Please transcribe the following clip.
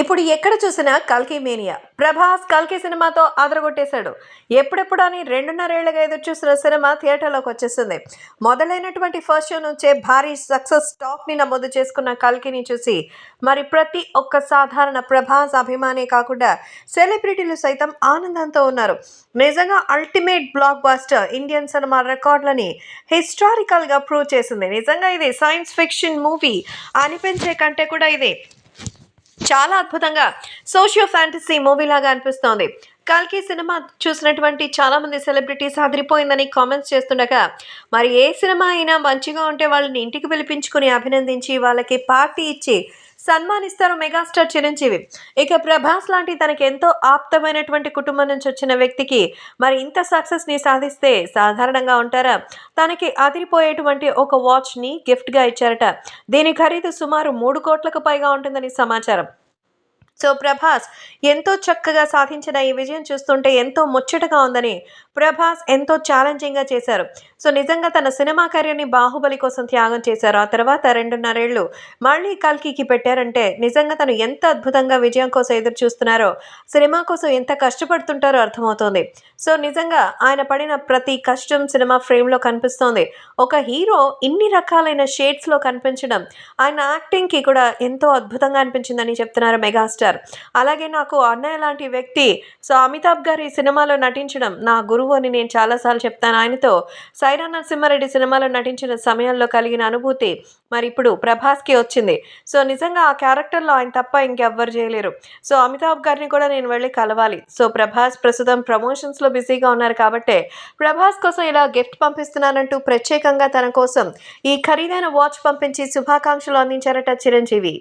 ఇప్పుడు ఎక్కడ చూసినా కల్కి మేనియా. ప్రభాస్ కల్కి సినిమాతో అదరగొట్టేశాడు. ఎప్పుడెప్పుడు అని రెండున్నరేళ్ళుగా ఎదురు చూసిన సినిమా థియేటర్లోకి వచ్చేసింది. మొదలైనటువంటి ఫస్ట్ షో నుంచే భారీ సక్సెస్ టాక్ని నమోదు చేసుకున్న కల్కిని చూసి మరి ప్రతి ఒక్క సాధారణ ప్రభాస్ అభిమానే కాకుండా సెలబ్రిటీలు సైతం ఆనందంతో ఉన్నారు. నిజంగా ultimate blockbuster Indian cinema రికార్డులని హిస్టారికల్గా ప్రూవ్ చేసింది. నిజంగా ఇది సైన్స్ ఫిక్షన్ మూవీ. అనిపించే కంటే కూడా ఇది. చాలా అద్భుతంగా సోషియో ఫ్యాంటసీ మూవీ లాగా అనిపిస్తోంది. కల్కి సినిమా చూసినటువంటి చాలామంది సెలబ్రిటీస్ అదిరిపోయిందని కామెంట్స్ చేస్తుండగా మరి ఏ సినిమా అయినా మంచిగా ఉంటే వాళ్ళని ఇంటికి పిలిపించుకుని అభినందించి వాళ్ళకి పార్టీ ఇచ్చి సన్మానిస్తారు మెగాస్టార్ చిరంజీవి. ఇక ప్రభాస్ లాంటి తనకి ఎంతో ఆప్తమైనటువంటి కుటుంబం నుంచి వచ్చిన వ్యక్తికి మరి ఇంత సక్సెస్ని సాధిస్తే సాధారణంగా ఉంటారా? తనకి అదిరిపోయేటువంటి ఒక వాచ్ని గిఫ్ట్గా ఇచ్చారట. దీని ఖరీదు సుమారు మూడు కోట్లకు పైగా ఉంటుందని సమాచారం. సో ప్రభాస్ ఎంతో చక్కగా సాధించిన ఈ విజయం చూస్తుంటే ఎంతో ముచ్చటగా ఉందని ప్రభాస్ ఎంతో ఛాలెంజింగ్గా చేశారు. సో నిజంగా తన సినిమా కెరీర్ని బాహుబలి కోసం త్యాగం చేశారు. ఆ తర్వాత రెండున్నరేళ్ళు మళ్ళీ కల్కికి పెట్టారంటే నిజంగా తను ఎంత అద్భుతంగా విజయం కోసం ఎదురు చూస్తున్నారో సినిమా కోసం ఎంత కష్టపడుతుంటారో అర్థమవుతోంది. సో నిజంగా ఆయన పడిన ప్రతి కష్టం సినిమా ఫ్రేమ్లో కనిపిస్తోంది. ఒక హీరో ఇన్ని రకాలైన షేడ్స్లో కనిపించడం ఆయన యాక్టింగ్కి కూడా ఎంతో అద్భుతంగా అనిపించిందని చెప్తున్నారు మెగాస్టార్. అలాగే నాకు అన్నయ్య లాంటి వ్యక్తి సో అమితాబ్ గారు ఈ సినిమాలో నటించడం నా గురువు అని నేను చాలాసార్లు చెప్తాను. ఆయనతో సైరా నరసింహారెడ్డి సినిమాలో నటించిన సమయంలో కలిగిన అనుభూతి మరి ఇప్పుడు ప్రభాస్కి వచ్చింది. సో నిజంగా ఆ క్యారెక్టర్లో ఆయన తప్ప ఇంకెవ్వరు చేయలేరు. సో అమితాబ్ గారిని కూడా నేను వెళ్ళి కలవాలి. సో ప్రభాస్ ప్రస్తుతం ప్రమోషన్స్లో బిజీగా ఉన్నారు కాబట్టే ప్రభాస్ కోసం ఇలా గిఫ్ట్ పంపిస్తున్నానంటూ ప్రత్యేకంగా తన కోసం ఈ ఖరీదైన వాచ్ పంపించి శుభాకాంక్షలు అందించారట చిరంజీవి.